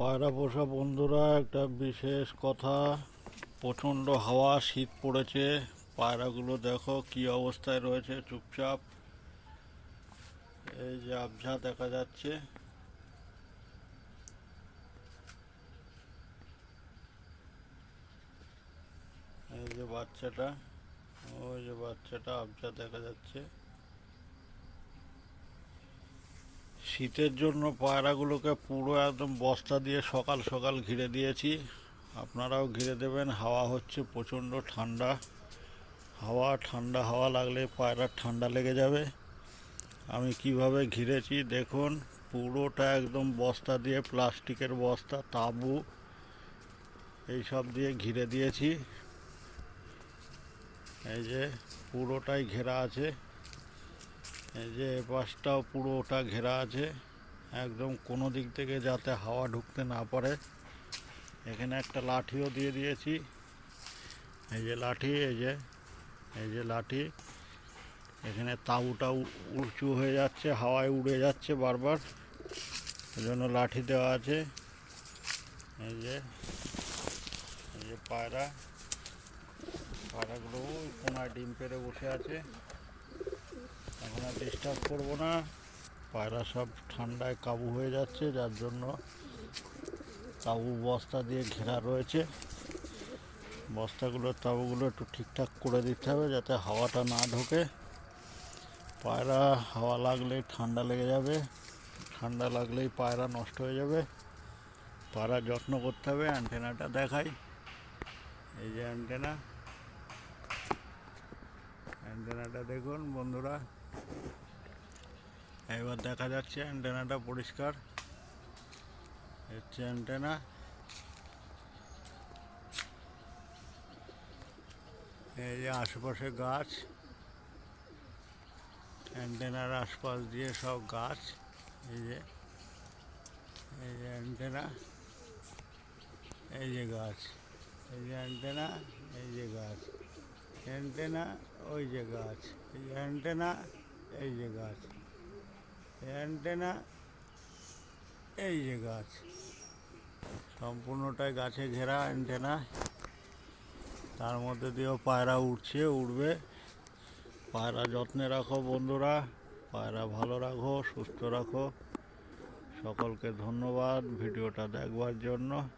পায়রা পোষা বন্ধুরা, একটা বিশেষ কথা। প্রচণ্ড হাওয়া, শীত পড়েছে। পায়রাগুলো দেখো কি অবস্থায় রয়েছে, চুপচাপ। এই যে আবঝা দেখা যাচ্ছে। এই যে বাচ্চাটা, ওই যে বাচ্চাটা আবঝা দেখা যাচ্ছে। শীতের জন্য পায়রাগুলোকে পুরো একদম বস্তা দিয়ে সকাল সকাল ঘিরে দিয়েছি। আপনারাও ঘিরে দেবেন। হাওয়া হচ্ছে প্রচণ্ড ঠান্ডা। হাওয়া ঠান্ডা হাওয়া লাগলে পায়রার ঠান্ডা লেগে যাবে। আমি কীভাবে ঘিরেছি দেখুন, পুরোটা একদম বস্তা দিয়ে প্লাস্টিকের বস্তা, তাঁবু, এইসব দিয়ে ঘিরে দিয়েছি। এই যে পুরোটাই ঘেরা আছে। এই যে পাশটাও পুরোটা ঘেরা আছে। একদম কোনো দিক থেকে যাতে হাওয়া ঢুকতে না পারে। এখানে একটা লাঠিও দিয়ে দিয়েছি। এই যে লাঠি, এই যে এই যে লাঠি। এখানে তাঁবুটা উঁচু হয়ে যাচ্ছে, হাওয়ায় উড়ে যাচ্ছে বারবার। এই জন্য লাঠি দেওয়া আছে। এই যে এই যে পায়রা। পায়রাগুলো কোনায় ডিম পেরে বসে আছে। ডিস্টার্ব করব না। পায়রা সব ঠান্ডায় কাবু হয়ে যাচ্ছে, যার জন্য তাবু বস্তা দিয়ে ঘেরা রয়েছে। বস্তাগুলো, তাবুগুলো একটু ঠিকঠাক করে দিতে হবে যাতে হাওয়াটা না ঢোকে। পায়রা হাওয়া লাগলে ঠান্ডা লেগে যাবে। ঠান্ডা লাগলেই পায়রা নষ্ট হয়ে যাবে। পায়রা যত্ন করতে হবে, অ্যান্টেনাটা দেখাই। এই যে অ্যান্টেনা। অ্যান্টেনাটা দেখুন বন্ধুরা। এবার দেখা যাচ্ছে অ্যান্টেনাটা পরিষ্কার। হচ্ছে অ্যান্টেনা। এই যে আশেপাশে গাছ। অ্যান্টেনার আশপাশ দিয়ে সব গাছ। এই যে এই যে অ্যান্টেনা। এই যে গাছ। এই যে অ্যান্টেনা, এই যে গাছ। অ্যান্টেনা, ওই যে গাছ। এই অ্যান্টেনা। এই যে গাছ। অ্যান্টেনা, এই যে গাছ। সম্পূর্ণটাই গাছে ঘেরা অ্যান্টেনা। তার মধ্যে দিয়েও পায়রা উঠছে, উঠবে। পায়রা যত্নে রাখো বন্ধুরা। পায়রা ভালো রাখো, সুস্থ রাখো। সকলকে ধন্যবাদ ভিডিওটা দেখবার জন্য।